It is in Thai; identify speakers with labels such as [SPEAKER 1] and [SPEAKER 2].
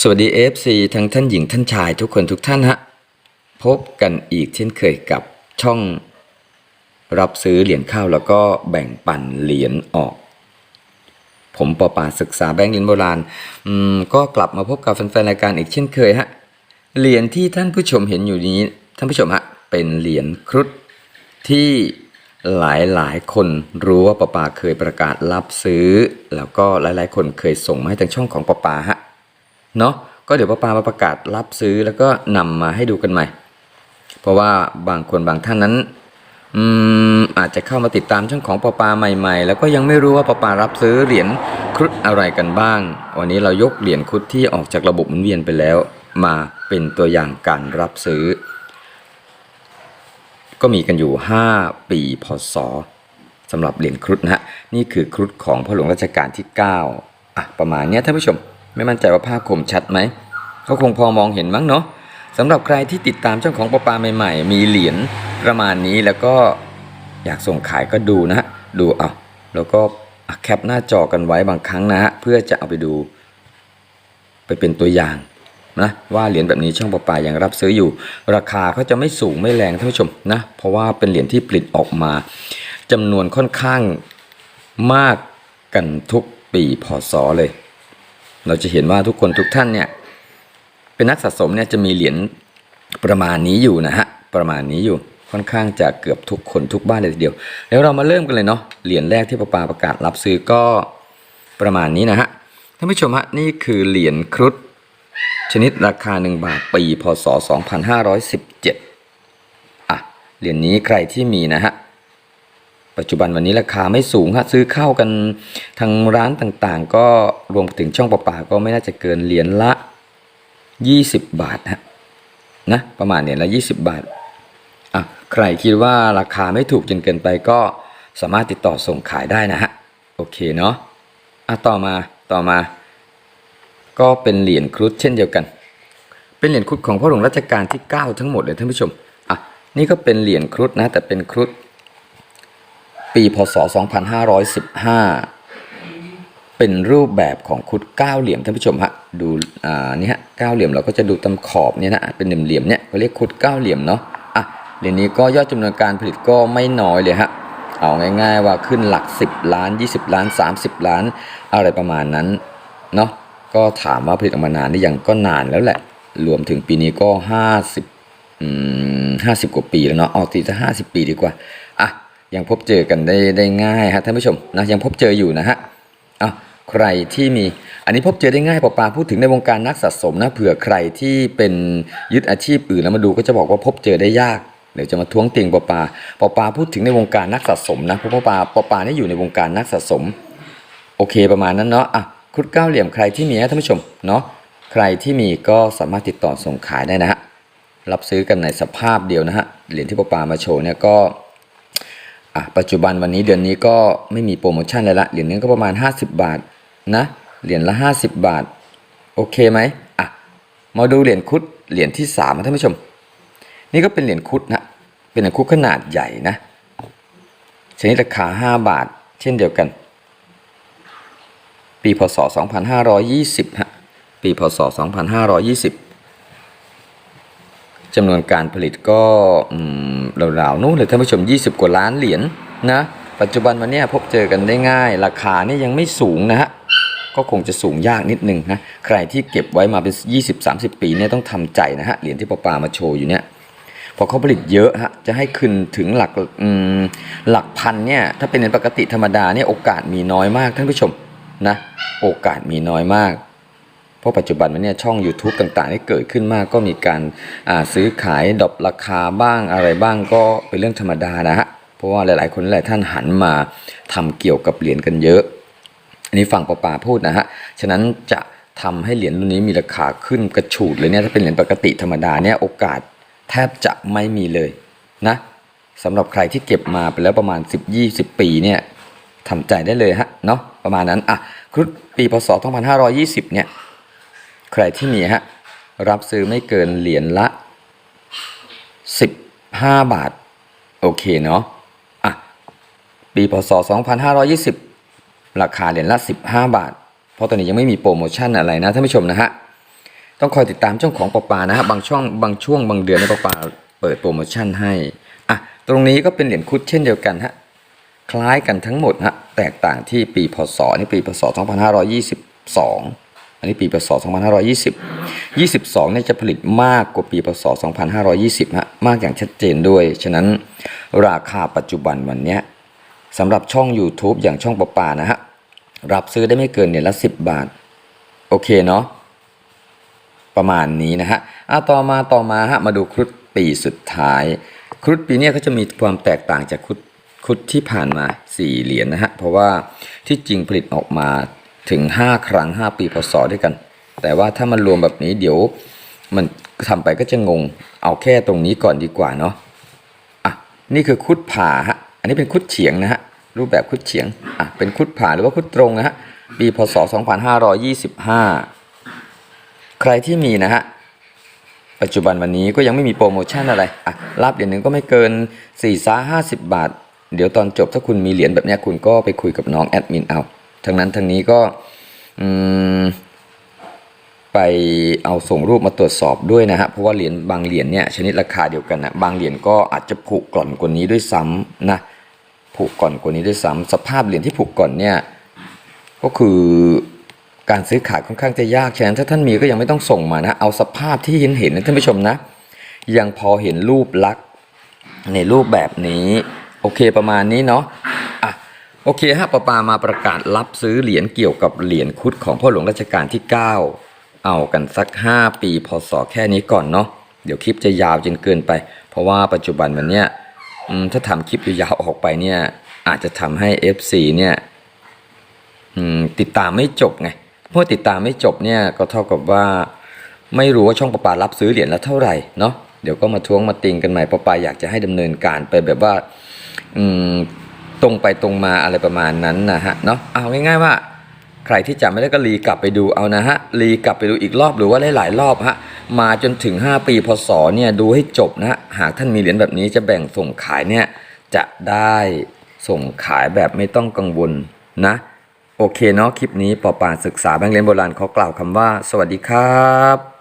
[SPEAKER 1] สวัสดี FC ทั้งท่านหญิงท่านชายทุกคนทุกท่านฮะ พบกันอีกเช่นเคยกับช่อง รับซื้อเหรียญข้าวแล้วก็แบ่งปันเหรียญออก ผมปอป่าศึกษาแบงก์เหรียญโบราณอืมก็กลับมาพบกับแฟนๆรายการอีกเช่นเคยฮะเหรียญที่ท่านผู้ชมเห็นอยู่นี้ ท่านผู้ชมฮะเป็นเหรียญครุฑที่หลายหลายคนรู้ว่าปอปาเคยประกาศรับซื้อ แล้วก็หลายๆ คนเคยส่งมาให้ทางช่องของปอปาฮะ เนาะก็เดี๋ยวป้าปามาประกาศรับซื้อแล้วก็นำมาให้ดูกันใหม่ เพราะว่าบางคนบางท่านนั้นอืมอาจจะเข้ามาติดตามช่องของปอปาใหม่ๆ แล้วก็ยังไม่รู้ว่าปอปารับซื้อเหรียญครุฑอะไรกันบ้าง วันนี้เรายกเหรียญครุฑที่ออกจากระบบหมุนเวียนไปแล้ว มาเป็นตัวอย่างการรับซื้อ ก็มีกันอยู่ 5 ปีพศสำหรับเหรียญครุฑนะฮะนี่คือครุฑของพ่อหลวงรัชกาลที่ 9อะประมาณเนี้ยท่านผู้ชม ไม่มั่นใจว่าภาพคมชัดไหมเขาคงพอมองเห็นมั้งเนาะสำหรับใครที่ติดตามเจ้าของปปาใหม่ๆ มีเหรียญประมาณนี้แล้วก็อยากส่งขายก็ดูนะฮะดูเอาแล้วก็แคปหน้าจอกันไว้บางครั้งนะฮะเพื่อจะเอาไปดู ไปเป็นตัวอย่างนะว่าเหรียญแบบนี้ช่องปปายังรับซื้ออยู่ ราคาเขาจะไม่สูงไม่แรงท่านผู้ชมนะเพราะว่าเป็นเหรียญที่ผลิตออกมาจำนวนค่อนข้างมากกันทุกปีพศเลย เราจะเห็นว่าทุกคนทุกท่านเนี่ยเป็นนักสะสมเนี่ยจะมีเหรียญประมาณนี้อยู่นะฮะประมาณนี้อยู่ค่อนข้างจะเกือบทุกคนทุกบ้านเลยทีเดียว แล้วเรามาเริ่มกันเลยเนาะเหรียญแรกที่ประปาประกาศรับซื้อก็ประมาณนี้นะฮะท่านผู้ชมฮะนี่คือเหรียญครุฑชนิดราคา 1 บาทปีพศ 2517อะเหรียญนี้ใครที่มีนะฮะ ปัจจุบันวันนี้ราคาไม่สูงฮะซื้อเข้ากันทางร้านต่างๆ ก็รวมถึงช่องประปาก็ไม่น่าจะเกินเหรียญละ 20 บาทฮะนะประมาณเหรียญละ 20 บาทอะใครคิดว่าราคาไม่ถูกจนเกินไปก็สามารถติดต่อส่งขายได้นะฮะโอเคเนาะอะต่อมาต่อมา ก็เป็นเหรียญครุฑเช่นเดียวกัน เป็นเหรียญครุฑของพ่อหลวงรัชกาลที่ 9 ทั้งหมดเลยท่านผู้ชมอะนี่ก็เป็นเหรียญครุฑนะแต่เป็นครุฑ ปีพศ 2515 เป็นรูปแบบของคุดเก้าเหลี่ยมท่านผู้ชมฮะดูอ่านี่ฮะเก้าเหลี่ยมเราก็จะดูตามขอบเนี่ยนะเป็นเหลี่ยมๆเนี่ยเขาเรียกคุดเก้าเหลี่ยมเนาะอะเหรียญนี้ก็ยอดจำนวนการผลิตก็ไม่น้อยเลยฮะเอาง่ายๆว่าขึ้นหลัก 10 ล้าน 20 ล้าน 30 ล้าน อะไรประมาณนั้นเนาะก็ถามว่าผลิตออกมานานหรือยังก็นานแล้วแหละ รวมถึงปีนี้ก็ 50 อืม50กว่าปีแล้วเนาะเอาตีจะ50ปีดีกว่า ยังพบเจอกันได้ได้ง่ายฮะท่านผู้ชมนะยังพบเจออยู่นะฮะอะใครที่มีอันนี้พบเจอได้ง่ายปอปาพูดถึงในวงการนักสะสมนะเผื่อใครที่เป็นยึดอาชีพอื่นแล้วมาดูก็จะบอกว่าพบเจอได้ยากเดี๋ยวจะมาท้วงติงปอปาปอปาพูดถึงในวงการนักสะสมนะเพราะปอปาปอปานี่อยู่ในวงการนักสะสม โอเคประมาณนั้นเนาะอะครุดเก้าเหลี่ยมใครที่มีนะท่านผู้ชมเนาะใครที่มีก็สามารถติดต่อส่งขายได้นะฮะรับซื้อกันในสภาพเดียวนะฮะเหรียญที่ปอปามาโชว์เนี่ยก็ อะปัจจุบันวันนี้เดือนนี้ก็ไม่มีโปรโมชั่นเลยละเหรียญนึงก็ประมาณ 50 บาทนะเหรียญละ 50 บาท โอเคไหมอะมาดูเหรียญคุดเหรียญที่3นะท่านผู้ชม นี่ก็เป็นเหรียญคุดนะเป็นเหรียญคุดขนาดใหญ่นะชนิดราคา 5 บาท เช่นเดียวกัน ปีพศ 2520ฮะปีพศ 2520 จำนวนการผลิตก็ราวๆนู้นเลยท่านผู้ชม 20 กว่าล้านเหรียญนะปัจจุบันวันเนี้ยพบเจอกันได้ง่าย ราคานี่ยังไม่สูงนะฮะก็คงจะสูงยากนิดนึงนะใครที่เก็บไว้มาเป็น 20-30 ปีเนี่ยต้องทำใจนะฮะเหรียญที่ปปามาโชว์อยู่เนี่ยพอเขาผลิตเยอะฮะจะให้ขึ้นถึงหลักหลักพันเนี่ยถ้าเป็นเหรียญปกติธรรมดาเนี่ยโอกาสมีน้อยมากท่านผู้ชมนะโอกาสมีน้อยมาก เพราะปัจจุบันมันเนี่ยช่อง YouTube ต่างๆที่เกิดขึ้นมากก็มีการาซื้อขายดรอปราคาบ้างอะไรบ้างก็เป็นเรื่องธรรมดานะฮะเพราะว่าหลายๆ คนหลายท่านหันมาทำเกี่ยวกับเหรียญกันเยอะ อันนี้ฝั่งปอปาพูดนะฮะฉะนั้นจะทำให้เหรียญรุ่นนี้มีราคาขึ้นกระฉูดเลยเนี่ยถ้าเป็นเหรียญปกติธรรมดาเนี่ยโอกาสแทบจะไม่มีเลยนะสำหรับใครที่เก็บมาไปแล้วประมาณ 10-20 ปีเนี่ยทำใจได้เลยฮะเนาะประมาณนั้นอะครุฑปีพศ 2520 เนี่ย ใครที่มีฮะรับซื้อไม่เกินเหรียญละ 15 บาท โอเคเนาะอะปีพศ 2520 ราคาเหรียญละ 15 บาท เพราะตอนนี้ยังไม่มีโปรโมชั่นอะไรนะท่านผู้ชมนะฮะต้องคอยติดตามช่องของปอปานะฮะบางช่องบางช่วงบางเดือนเนปอปาเปิดโปรโมชั่นให้อะตรงนี้ก็เป็นเหรียญคุดเช่นเดียวกันฮะคล้ายกันทั้งหมดฮะแตกต่างที่ปีพศนี่ปีพศ 2522 อันนี้ปีพศ 2520 22เนี่ยจะผลิตมากกว่าปีพศ 2520ฮะมากอย่างชัดเจนด้วย ฉะนั้นราคาปัจจุบันวันเนี้ยสำหรับช่อง YouTube อย่างช่องปอปานะฮะรับซื้อได้ไม่เกินเหรียละ 10 บาท โอเคเนาะประมาณนี้นะฮะอะต่อมาต่อมาฮะมาดูครุฑปีสุดท้าย ครุฑปีเนี้ยก็จะมีความแตกต่างจากครุฑครุฑที่ผ่านมา 4 เหรียญนะฮะเพราะว่าที่จริงผลิตออกมา ถึง 5 ครั้ง 5 ปีพศด้วยกัน แต่ว่าถ้ามันรวมแบบนี้เดี๋ยวมันทำไปก็จะงง เอาแค่ตรงนี้ก่อนดีกว่าเนาะอะนี่คือครุฑผ่าฮะอันนี้เป็นครุฑเฉียงนะฮะรูปแบบครุฑเฉียงอะเป็นครุฑผ่าหรือว่าครุฑตรงนะฮะปีพศ 2525 ใครที่มีนะฮะปัจจุบันวันนี้ก็ยังไม่มีโปรโมชั่นอะไรอะรับเหรียญหนึ่งก็ไม่เกิน4ี่ซ่าห้าสิบบาท เดี๋ยวตอนจบถ้าคุณมีเหรียญแบบนี้คุณก็ไปคุยกับน้องแอดมินเอา ทั้งนั้นทั้งนี้ก็ไปเอาส่งรูปมาตรวจสอบด้วยนะฮะเพราะว่าเหรียญบางเหรียญเนี่ยชนิดราคาเดียวกันนะบางเหรียญก็อาจจะผุก่อนกว่านี้ด้วยซ้ำนะผุก่อนกว่านี้ด้วยซ้ำสภาพเหรียญที่ผุก่อนเนี่ยก็คือการซื้อขายค่อนข้างจะยากฉะนั้นถ้าท่านมีก็ยังไม่ต้องส่งมานะเอาสภาพที่เห็นเห็นนะท่านผู้ชมนะ ยังพอเห็นรูปลักษณ์ในรูปแบบนี้ โอเคประมาณนี้เนาะ โอเคฮะปปามาประกาศรับซื้อเหรียญเกี่ยวกับเหรียญคุดของพ่อหลวงรัชกาลที่ 9 เอากันสัก 5 ปีพศแค่นี้ก่อนเนาะเดี๋ยวคลิปจะยาวจนเกินไป เพราะว่าปัจจุบันวันเนี้ยถ้าทำคลิปยาวออกไปเนี่ยอาจจะทำให้ FC เนี่ยติดตามไม่จบไงเพราะติดตามไม่จบเนี่ยก็เท่ากับว่า ไม่รู้ว่าช่องประปารับซื้อเหรียญละเท่าไหร่เนาะเดี๋ยวก็มาทวงมาติงกันใหม่ประปาอยากจะให้ดำเนินการไปแบบว่าอืม ตรงไปตรงมาอะไรประมาณนั้นนะฮะเนาะเอาง่ายๆว่า ใครที่จำไม่ได้ก็รีกลับไปดูเอานะฮะรีกลับไปดูอีกรอบหรือว่าหลายๆรอบฮะมาจนถึง 5 ปีพศเนี่ยดูให้จบนะฮะหากท่านมีเหรียญแบบนี้จะแบ่งส่งขายเนี่ยจะได้ส่งขายแบบไม่ต้องกังวลนะโอเคเนาะคลิปนี้ปอปาศึกษาแบงค์เรียนโบราณเขอกล่าวคำว่า สวัสดีครับ